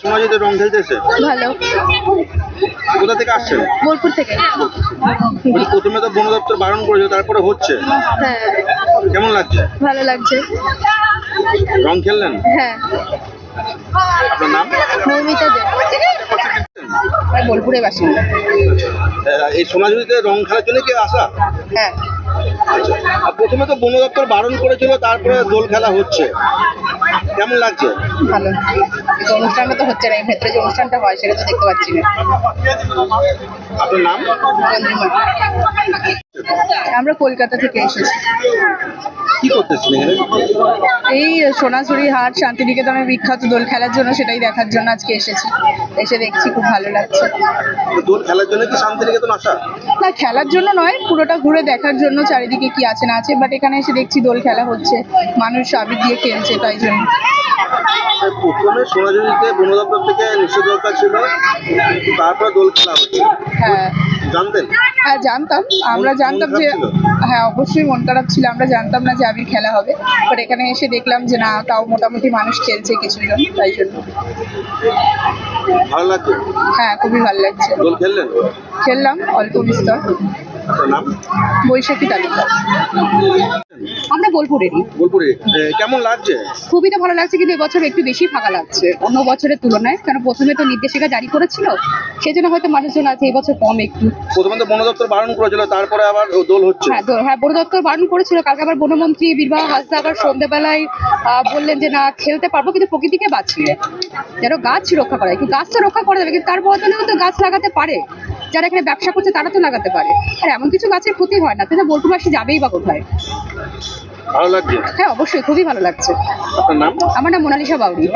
শোনা যেতে রং খেলতে এসে ভালো। কোথা থেকে আসছেন? বোলপুর থেকে। বলছি, প্রথমে তো বন দপ্তর বারণ করেছিল তারপরে হচ্ছে। হ্যাঁ। কেমন লাগছে? ভালো লাগছে। রং খেললেন? হ্যাঁ। আপনার নাম? মৌমিতা দে। বোলপুরে বাসিন্দা। আহ, এই সোনাঝুরিতে রং খেলার জন্য কি আসা? হ্যাঁ। আচ্ছা। আর প্রথমে তো বন দপ্তর বারণ করেছিল তারপরে দোল খেলা হচ্ছে। কেমন লাগছে? ভালো। কিন্তু অনুষ্ঠানটা তো হচ্ছে না ভেতরে যে অনুষ্ঠানটা হয় সেটা তো দেখতে পাচ্ছি না। আপনার নাম? আমরা কলকাতা থেকে এসেছি। কি করতেছেন এখানে? এই সোনাঝুরি হাট শান্তিনিকেতনের বিখ্যাত দোল খেলার জন্য সেটাই দেখার জন্য আজকে এসেছি। এসে দেখছি খুব ভালো লাগছে। দোল খেলার জন্য কি শান্তিনিকেতন আসা? না খেলার জন্য নয় পুরোটা ঘুরে দেখার জন্য চারিদিকে কি আছে না আছে বাট এখানে এসে দেখছি দোল খেলা হচ্ছে। মানুষ আবির দিয়ে খেলছে তাই জন্য। প্রথমে সোনাঝুরিতে বন দপ্তর থেকে নিষেধাজ্ঞা ছিল। তারপরে দোল খেলা হচ্ছে। হ্যাঁ। জানতেন? হ্যাঁ জানতাম। আমরা জানতাম যে হ্যাঁ অবশ্যই মন খারাপ ছিল। আমরা জানতাম না যে আবির খেলা হবে। বাট এখানে এসে দেখলাম যে না তাও মোটামুটি মানুষ খেলছে কিছুজন তাই জন্য। ভালো লাগছে? হ্যাঁ খুবই ভালো লাগছে। দোল খেললেন? খেললাম অল্প বিস্তর। নাম? বৈশাখী তালুকদার। আমরা বোলপুরেরই বোলপুরে। কেমন লাগছে? খুবই তো ভালো লাগছে কিন্তু এবছর একটু বেশি ফাঁকা লাগছে। অন্য বছরের তুলনায় কারণ প্রথমে তো নির্দেশিকা জারি করেছিল সেজন্য হয়তো মানুষজন আছে এবছর কম একটু। প্রথমে তো বন দপ্তর বারণ করেছিল তারপরে আবার দোল হচ্ছে। হ্যাঁ হ্যাঁ বন দপ্তর বারণ করেছিল কালকে আবার বনমন্ত্রী বীরবাহ হাসদা আবার সন্ধ্যেবেলায় আহ, বললেন যে না খেলতে পারব কিন্তু প্রকৃতিকে বাঁচিয়ে। যেন গাছ রক্ষা করা কিন্তু গাছ তো রক্ষা করা যাবে কিন্তু তার বদলেও তো গাছ লাগাতে পারে। যারা এখানে ব্যবসা করছে তারা তো লাগাতে পারে। আর এমন কিছু গাছের ক্ষতি হয় না তাহলে বোলপুরবাসী যাবেই বা কোথায়? ভালো লাগছে? হ্যাঁ অবশ্যই খুবই ভালো লাগছে। আপনার নাম? আমার নাম মোনালিসা বাউরি।